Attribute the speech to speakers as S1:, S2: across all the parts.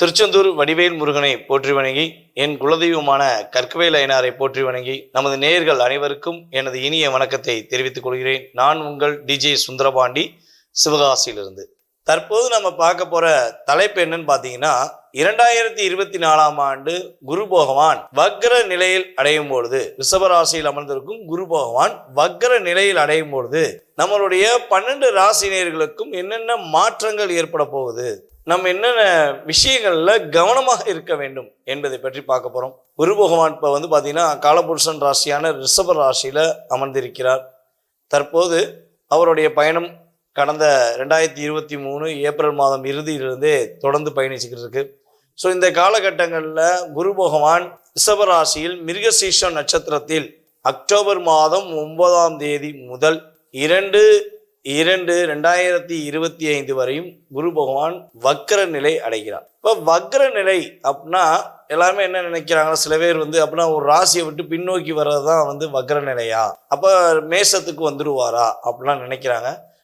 S1: திருச்செந்தூர் வடிவேல் முருகனை போற்றி வணங்கி என் குலதெய்வமான கற்கவேல் ஐனாரை போற்றி வணங்கி நமது நேயர்கள் அனைவருக்கும் எனது இனிய வணக்கத்தை தெரிவித்துக் கொள்கிறேன். நான் உங்கள் டிஜே சுந்தரபாண்டி சிவகாசியிலிருந்து. தற்போது நம்ம பார்க்க போற தலைப்பு என்னன்னு பார்த்தீங்கன்னா இரண்டாயிரத்தி இருபத்தி நாலாம் ஆண்டு குரு பகவான் வக்ர நிலையில் அடையும் பொழுது ரிஷபராசியில் அமர்ந்திருக்கும் குரு பகவான் வக்ர நிலையில் அடையும் பொழுது நம்மளுடைய பன்னெண்டு ராசினியர்களுக்கும் என்னென்ன மாற்றங்கள் ஏற்பட போகுது நம்ம என்னென்ன விஷயங்கள்ல கவனமாக இருக்க வேண்டும் என்பதை பற்றி பார்க்க போறோம். குரு பகவான் இப்போ வந்து பார்த்தீங்கன்னா காலபுருஷன் ராசியான ரிஷப ராசியில அமர்ந்திருக்கிறார். தற்போது அவருடைய பயணம் கடந்த ரெண்டாயிரத்தி இருபத்தி மூணு ஏப்ரல் மாதம் இறுதியிலிருந்தே தொடர்ந்து பயணிச்சுக்கிட்டு இருக்கு ஸோ இந்த காலகட்டங்களில் குரு பகவான் ரிஷபராசியில் மிருகசீஷம் நட்சத்திரத்தில் அக்டோபர் மாதம் ஒன்பதாம் தேதி முதல் இரண்டு இரண்டு ரெண்டாயிரத்தி இருபத்தி ஐந்து வரையும் குரு பகவான் வக்ர நிலை அடைகிறார். இப்போ வக்ர நிலை அப்படின்னா எல்லாருமே என்ன நினைக்கிறாங்க? சில பேர் வந்து அப்படின்னா ஒரு ராசியை விட்டு பின்னோக்கி வர்றது தான் வந்து வக்ர நிலையா? அப்போ மேசத்துக்கு வந்துடுவாரா அப்படிலாம் நினைக்கிறாங்க.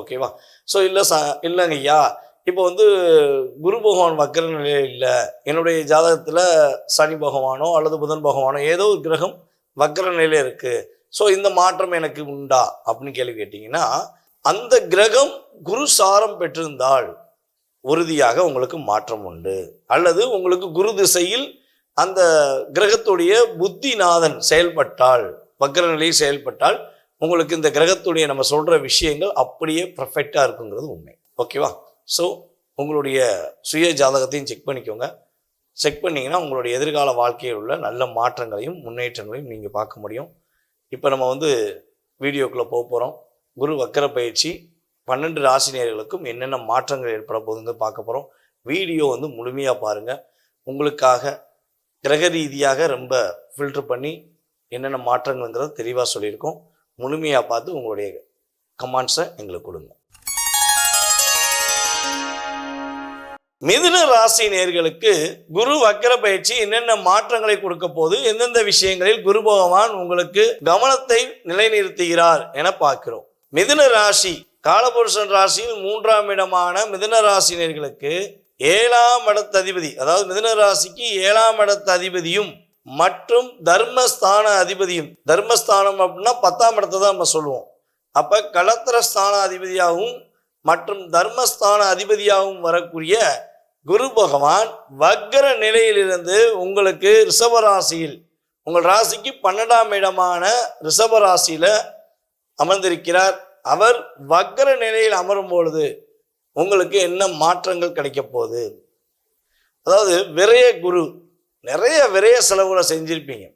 S1: ஓகேவா ஸோ இல்லை ச இல்லைங்க ஐயா. இப்போ வந்து குரு பகவான் வக்கர நிலையில் இல்லை. என்னுடைய ஜாதகத்தில் சனி பகவானோ அல்லது புதன் பகவானோ ஏதோ ஒரு கிரகம் வக்கர நிலையில் இருக்குது ஸோ இந்த மாற்றம் எனக்கு உண்டா? அப்படின்னு கேள்வி கேட்டிங்கன்னா அந்த கிரகம் குரு சாரம் பெற்றிருந்தால் உறுதியாக உங்களுக்கு மாற்றம் உண்டு. அல்லது உங்களுக்கு குரு திசையில் அந்த கிரகத்துடைய புத்திநாதன் செயல்பட்டால் வக்கர நிலையில் செயல்பட்டால் உங்களுக்கு இந்த கிரகத்துடைய நம்ம சொல்கிற விஷயங்கள் அப்படியே பர்ஃபெக்டாக இருக்குங்கிறது உண்மை. ஓகேவா ஸோ உங்களுடைய சுய ஜாதகத்தையும் செக் பண்ணிக்கோங்க. செக் பண்ணிங்கன்னா உங்களுடைய எதிர்கால வாழ்க்கையில் உள்ள நல்ல மாற்றங்களையும் முன்னேற்றங்களையும் நீங்கள் பார்க்க முடியும். இப்போ நம்ம வந்து வீடியோக்குள்ளே போக போகிறோம் குரு வக்கர பயிற்சி பன்னெண்டு ராசினியர்களுக்கும் என்னென்ன மாற்றங்கள் ஏற்பட போகுதுன்னு பார்க்க போகிறோம் வீடியோ வந்து முழுமையாக பாருங்கள் உங்களுக்காக கிரக ரீதியாக ரொம்ப ஃபில்டர் பண்ணி என்னென்ன மாற்றங்கள்ங்கிறத தெளிவாக சொல்லியிருக்கோம். முழுமையாக பார்த்து உங்களுடைய கமாண்ட்ஸை எங்களுக்கு கொடுங்க. மிதுன ராசி நேர்களுக்கு குரு வக்கர பயிற்சி என்னென்ன மாற்றங்களை கொடுக்க போது எந்தெந்த விஷயங்களில் குரு பகவான் உங்களுக்கு கவனத்தை நிலைநிறுத்துகிறார் என பார்க்கிறோம். மிதுன ராசி காலபுருஷன் ராசியில் மூன்றாம் இடமான மிதுன ராசினியர்களுக்கு ஏழாம் இடத்த அதிபதி அதாவது மிதுன ராசிக்கு ஏழாம் இடத்த அதிபதியும் மற்றும் தர்மஸ்தான அதிபதியும் தர்மஸ்தானம் அப்படின்னா பத்தாம் இடத்தை தான் நம்ம சொல்லுவோம். அப்போ அப்ப களத்திரஸ்தான அதிபதியாகவும் மற்றும் தர்மஸ்தான அதிபதியாகவும் வரக்கூடிய குரு பகவான் வக்ர நிலையிலிருந்து உங்களுக்கு ரிஷபராசியில் உங்கள் ராசிக்கு பன்னெண்டாம் இடமான ரிஷபராசியில் அமர்ந்திருக்கிறார். அவர் வக்ர நிலையில் அமரும் பொழுது உங்களுக்கு என்ன மாற்றங்கள் கிடைக்க போகுது? அதாவது விரய குரு நிறைய விரைய செலவுகளை செஞ்சுருப்பீங்க.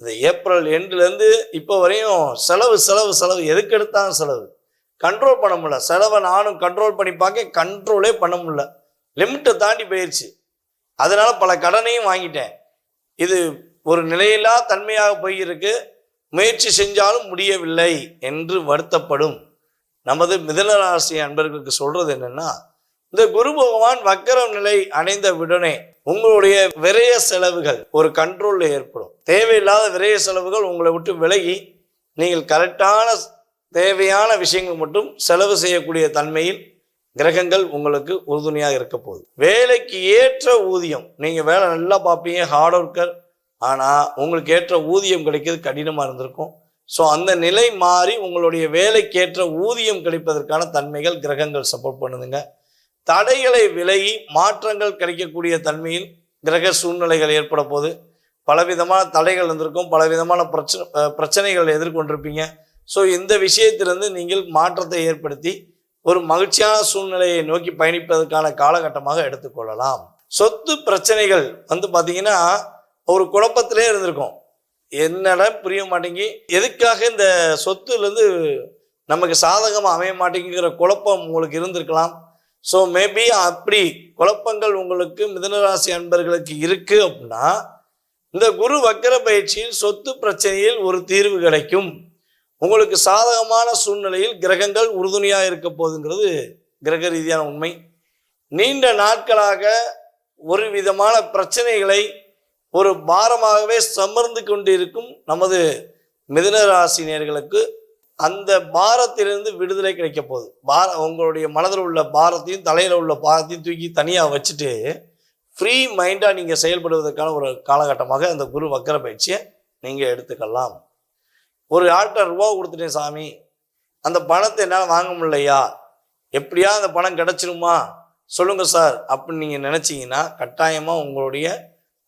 S1: இந்த ஏப்ரல் எண்டுலேருந்து இப்போ வரையும் செலவு செலவு செலவு எதுக்கு எடுத்தாலும் செலவு. கண்ட்ரோல் பண்ண முடியல. செலவை நானும் கண்ட்ரோல் பண்ணி பார்க்க கண்ட்ரோலே பண்ண முடியல. லிமிட்டை தாண்டி போயிடுச்சு அதனால் பல கடனையும் வாங்கிட்டேன். இது ஒரு நிலையில்லா தன்மையாக போயிருக்கு. முயற்சி செஞ்சாலும் முடியவில்லை என்று வருத்தப்படும். நமது மிதனராசி அன்பர்களுக்கு சொல்கிறது என்னென்னா இந்த குரு பகவான் வக்கரம் நிலை அடைந்த உடனே உங்களுடைய விரைய செலவுகள் ஒரு கண்ட்ரோலில் ஏற்படும். தேவையில்லாத விரய செலவுகள் உங்களை விட்டு விலகி நீங்கள் கரெக்டான தேவையான விஷயங்கள் மட்டும் செலவு செய்யக்கூடிய தன்மையில் கிரகங்கள் உங்களுக்கு உறுதுணையாக இருக்க போகுது. வேலைக்கு ஏற்ற ஊதியம் நீங்கள் வேலை நல்லா பார்ப்பீங்க ஹார்ட் ஒர்க்கர் ஆனால் உங்களுக்கு ஏற்ற ஊதியம் கிடைக்கிறது கடினமாக இருந்திருக்கும். ஸோ அந்த நிலை மாறி உங்களுடைய வேலைக்கேற்ற ஊதியம் கிடைப்பதற்கான தன்மைகள் கிரகங்கள் சப்போர்ட் பண்ணுதுங்க. தடைகளை விலகி மாற்றங்கள் கிடைக்கக்கூடிய தன்மையில் கிரக சூழ்நிலைகள் ஏற்பட போது பலவிதமான தடைகள் இருந்திருக்கும் பலவிதமான பிரச்சனை பிரச்சனைகள் எதிர்கொண்டிருப்பீங்க. ஸோ இந்த விஷயத்திலிருந்து நீங்கள் மாற்றத்தை ஏற்படுத்தி ஒரு மகிழ்ச்சியான சூழ்நிலையை நோக்கி பயணிப்பதற்கான காலகட்டமாக எடுத்துக்கொள்ளலாம். சொத்து பிரச்சனைகள் வந்து பார்த்தீங்கன்னா ஒரு குழப்பத்திலே இருந்திருக்கும். என்னடா புரிய மாட்டேங்கி எதுக்காக இந்த சொத்துலேருந்து நமக்கு சாதகமாக அமைய மாட்டேங்கிற குழப்பம் உங்களுக்கு இருந்திருக்கலாம். ஸோ மேபி அப்படி குழப்பங்கள் உங்களுக்கு மிதனராசி அன்பர்களுக்கு இருக்கு அப்படின்னா இந்த குரு வக்கர பயிற்சியில் சொத்து பிரச்சனையில் ஒரு தீர்வு கிடைக்கும். உங்களுக்கு சாதகமான சூழ்நிலையில் கிரகங்கள் உறுதுணையாக இருக்க போதுங்கிறது கிரக ரீதியான உண்மை. நீண்ட நாட்களாக ஒரு விதமான பிரச்சனைகளை ஒரு பாரமாகவே சமர்ந்து கொண்டிருக்கும் நமது மிதனராசினியர்களுக்கு அந்த பாரத்திலிருந்து விடுதலை கிடைக்க போகுது. பார உங்களுடைய மனதில் உள்ள பாரத்தையும் தலையில் உள்ள பாரத்தையும் தூக்கி தனியாக வச்சுட்டு ஃப்ரீ மைண்டாக நீங்கள் செயல்படுவதற்கான ஒரு காலகட்டமாக அந்த குரு வக்கர பயிற்சியை நீங்கள் எடுத்துக்கலாம். ஒரு ஆள்கிட்ட ரூபா கொடுத்துட்டேன் சாமி. அந்த பணத்தை என்னால் வாங்க முடியலையா? எப்படியா அந்த பணம் கிடச்சிருமா? சொல்லுங்கள் சார் அப்படின்னு நீங்கள் நினச்சிங்கன்னா கட்டாயமாக உங்களுடைய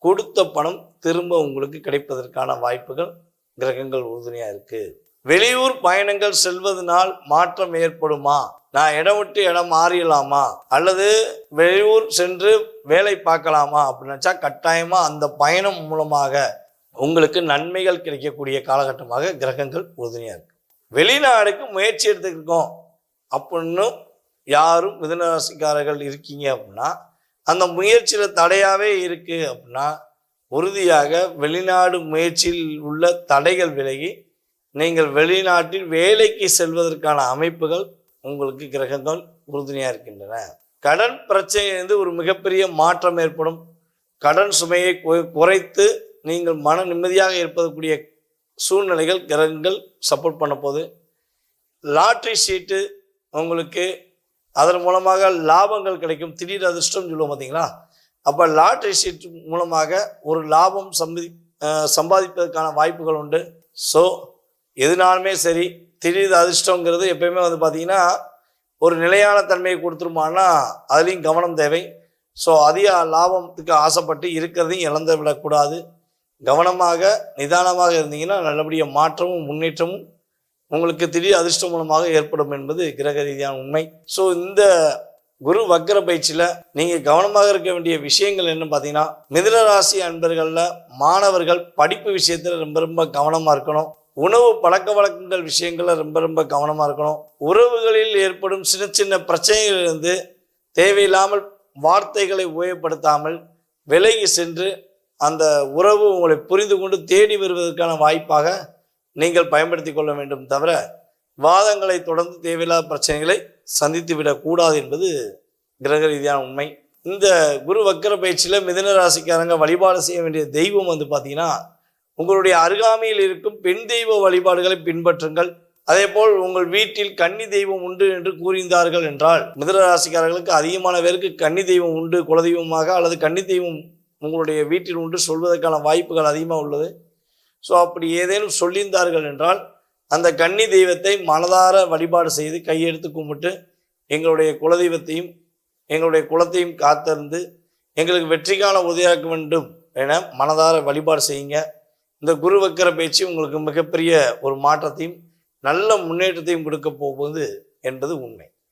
S1: கொடுத்த பணம் திரும்ப உங்களுக்கு கிடைப்பதற்கான வாய்ப்புகள் கிரகங்கள் உறுதுணையாக இருக்குது வெளியூர் பயணங்கள் செல்வதனால் மாற்றம் ஏற்படுமா? நான் இடம் விட்டு இடம் மாறிடலாமா? அல்லது வெளியூர் சென்று வேலை பார்க்கலாமா? அப்படின்னு கட்டாயமாக அந்த பயணம் மூலமாக உங்களுக்கு நன்மைகள் கிடைக்கக்கூடிய காலகட்டமாக கிரகங்கள் உறுதுணையாக இருக்கு. வெளிநாடுக்கு முயற்சி எடுத்துக்கிருக்கோம். அப்படின்னு யாரும் மிதனராசிக்காரர்கள் இருக்கீங்க அப்படின்னா அந்த முயற்சியில் தடையாகவே இருக்குது அப்படின்னா உறுதியாக வெளிநாடு முயற்சியில் உள்ள தடைகள் விலகி நீங்கள் வெளிநாட்டில் வேலைக்கு செல்வதற்கான அமைப்புகள் உங்களுக்கு கிரகங்கள் உறுதுணையாக இருக்கின்றன. கடன் பிரச்சனையிலிருந்து ஒரு மிகப்பெரிய மாற்றம் ஏற்படும். கடன் சுமையை குறைத்து நீங்கள் மன நிம்மதியாக இருப்பதற்குரிய சூழ்நிலைகள் கிரகங்கள் சப்போர்ட் பண்ண போது லாட்ரி சீட்டு உங்களுக்கு அதன் மூலமாக லாபங்கள் கிடைக்கும். திடீர் அதிர்ஷ்டம் சொல்லுவோம் பார்த்தீங்களா அப்போ லாட்ரி சீட் மூலமாக ஒரு லாபம் சம்பி சம்பாதிப்பதற்கான வாய்ப்புகள் உண்டு. ஸோ எதுனாலுமே சரி திடீர் அதிர்ஷ்டங்கிறது எப்பயுமே வந்து பார்த்திங்கன்னா ஒரு நிலையான தன்மையை கொடுத்துருமானா அதுலேயும் கவனம் தேவை. ஸோ அதிக லாபத்துக்கு ஆசைப்பட்டு இருக்கிறதையும் இழந்து விடக்கூடாது. கவனமாக நிதானமாக இருந்தீங்கன்னா நல்லபடியாக மாற்றமும் முன்னேற்றமும் உங்களுக்கு திடீர் அதிர்ஷ்டம் மூலமாக ஏற்படும் என்பது கிரக ரீதியான உண்மை. ஸோ இந்த குரு வக்கர பயிற்சியில் நீங்கள் கவனமாக இருக்க வேண்டிய விஷயங்கள் என்ன பார்த்தீங்கன்னா மிதுன ராசி அன்பர்களில் மாணவர்கள் படிப்பு விஷயத்தில் ரொம்ப ரொம்ப கவனமாக இருக்கணும். உணவு பழக்க வழக்கங்கள் விஷயங்களில் ரொம்ப ரொம்ப கவனமாக இருக்கணும். உறவுகளில் ஏற்படும் சின்ன சின்ன பிரச்சனைகளிலிருந்து தேவையில்லாமல் வார்த்தைகளை உபயோகப்படுத்தாமல் விலகி சென்று அந்த உறவு உங்களை புரிந்து கொண்டு தேடி வருவதற்கான வாய்ப்பாக நீங்கள் பயன்படுத்தி கொள்ள வேண்டும் தவிர வாதங்களை தொடர்ந்து தேவையில்லாத பிரச்சனைகளை சந்தித்து விடக்கூடாது என்பது கிரக ரீதியான உண்மை. இந்த குரு வக்கர பயிற்சியில் மிதன ராசிக்காரங்க வழிபாடு செய்ய வேண்டிய தெய்வம் வந்து பார்த்திங்கன்னா உங்களுடைய அருகாமையில் இருக்கும் பெண் தெய்வ வழிபாடுகளை பின்பற்றுங்கள். அதே போல் உங்கள் வீட்டில் கன்னி தெய்வம் உண்டு என்று கூறியிருந்தார்கள் என்றால் மிதுன ராசிக்காரர்களுக்கு அதிகமான பேருக்கு கன்னி தெய்வம் உண்டு குலதெய்வமாக அல்லது கன்னி தெய்வம் உங்களுடைய வீட்டில் உண்டு சொல்வதற்கான வாய்ப்புகள் அதிகமாக உள்ளது. ஸோ அப்படி ஏதேனும் சொல்லியிருந்தார்கள் என்றால் அந்த கன்னி தெய்வத்தை மனதார வழிபாடு செய்து கையெடுத்து கும்பிட்டு எங்களுடைய குலதெய்வத்தையும் எங்களுடைய குலத்தையும் காத்திருந்து எங்களுக்கு வெற்றிக்கான உதவியாக்க வேண்டும் என மனதார வழிபாடு செய்யுங்க. இந்த குரு வக்கர பயிற்சி உங்களுக்கு மிகப்பெரிய ஒரு மாற்றத்தையும் நல்ல முன்னேற்றத்தையும் கொடுக்க போகுது என்பது உண்மை.